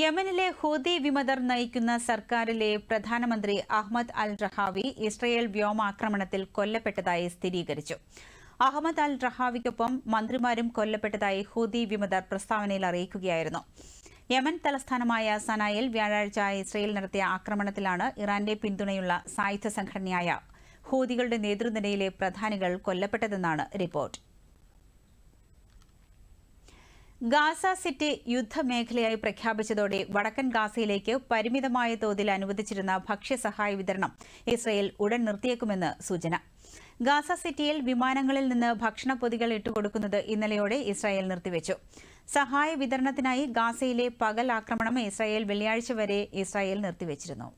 യമനിലെ ഹൂതി വിമതർ നയിക്കുന്ന സർക്കാരിലെ പ്രധാനമന്ത്രി അഹമ്മദ് അൽ റഹാവി ഇസ്രയേൽ വ്യോമാക്രമണത്തിൽ കൊല്ലപ്പെട്ടതായി സ്ഥിരീകരിച്ചു. അഹമ്മദ് അൽ റഹാവിക്കൊപ്പം മന്ത്രിമാരും കൊല്ലപ്പെട്ടതായി ഹൂതി വിമതർ പ്രസ്താവനയിൽ അറിയിക്കുകയായിരുന്നു. യമൻ തലസ്ഥാനമായ സനായിൽ വ്യാഴാഴ്ച ഇസ്രയേൽ നടത്തിയ ആക്രമണത്തിലാണ് ഇറാന്റെ പിന്തുണയുള്ള സായുധ സംഘടനയായ ഹൂതികളുടെ നേതൃനിരയിലെ പ്രധാനികൾ കൊല്ലപ്പെട്ടതെന്നാണ് റിപ്പോർട്ട്. ഗാസ സിറ്റി യുദ്ധമേഖലയായി പ്രഖ്യാപിച്ചതോടെ വടക്കൻ ഗാസയിലേക്ക് പരിമിതമായ തോതിൽ അനുവദിച്ചിരുന്ന ഭക്ഷ്യസഹായ വിതരണം ഇസ്രയേൽ ഉടൻ നിർത്തിയേക്കുമെന്ന് സൂചന. ഗാസ സിറ്റിയിൽ വിമാനങ്ങളിൽ നിന്ന് ഭക്ഷണപ്പൊതികൾ ഇട്ടുകൊടുക്കുന്നത് ഇന്നലെയോടെ ഇസ്രായേൽ നിർത്തിവെച്ചു. സഹായ വിതരണത്തിനായി ഗാസയിലെ പകൽ ആക്രമണം ഇസ്രായേൽ വെള്ളിയാഴ്ച വരെ ഇസ്രായേൽ നിർത്തിവെച്ചിരുന്നു.